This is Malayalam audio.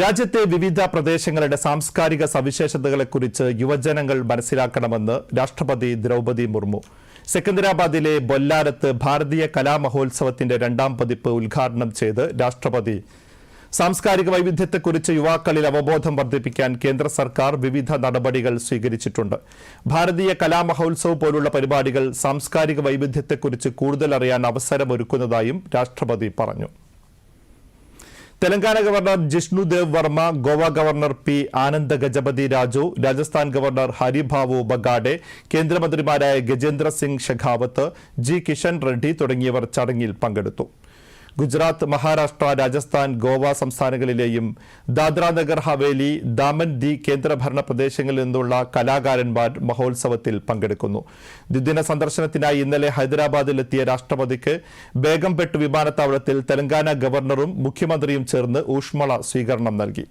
രാജ്യത്തെ വിവിധ പ്രദേശങ്ങളുടെ സാംസ്കാരിക സവിശേഷതകളെക്കുറിച്ച് യുവജനങ്ങൾ മനസ്സിലാക്കണമെന്ന് രാഷ്ട്രപതി ദ്രൗപദി മുർമു. സെക്കന്ദരാബാദിലെ ബൊല്ലാരത്ത് ഭാരതീയ കലാമഹോത്സവത്തിന്റെ രണ്ടാം പതിപ്പ് ഉദ്ഘാടനം ചെയ്ത് രാഷ്ട്രപതി. സാംസ്കാരിക വൈവിധ്യത്തെക്കുറിച്ച് യുവാക്കളിൽ അവബോധം വർദ്ധിപ്പിക്കാൻ കേന്ദ്ര സർക്കാർ വിവിധ നടപടികൾ സ്വീകരിച്ചിട്ടുണ്ട്. ഭാരതീയ കലാമഹോത്സവ് പോലുള്ള പരിപാടികൾ സാംസ്കാരിക വൈവിധ്യത്തെക്കുറിച്ച് കൂടുതൽ അറിയാൻ അവസരമൊരുക്കുന്നതായും രാഷ്ട്രപതി പറഞ്ഞു. Telangana governor Jishnu Dev Varma Goa governor P Ananda Gajapathi Raju Rajasthan governor Haribhau Bagade കേന്ദ്രമന്ത്രിമാരായ ഗജേന്ദ്ര സിംഗ് ഷെഖാവത്ത് ജി കിഷൻ റെഡ്ഡി തുടങ്ങിയവർ ചടങ്ങിൽ പങ്കെടുത്തു. ഗുജറാത്ത് മഹാരാഷ്ട്ര രാജസ്ഥാൻ ഗോവ സംസ്ഥാനങ്ങളിലെയും ദാദ്ര നഗർ ഹവേലി ദാമൻ ദി കേന്ദ്രഭരണ പ്രദേശങ്ങളിൽ നിന്നുള്ള കലാകാരന്മാർ മഹോത്സവത്തിൽ പങ്കെടുക്കുന്നു. ദ്വിദിന സന്ദർശനത്തിനായി ഇന്നലെ ഹൈദരാബാദിലെത്തിയ രാഷ്ട്രപതിക്ക് ബേഗംപെട്ട് വിമാനത്താവളത്തിൽ തെലങ്കാന ഗവർണറും മുഖ്യമന്ത്രിയും ചേർന്ന് ഊഷ്മള സ്വീകരണം നൽകി.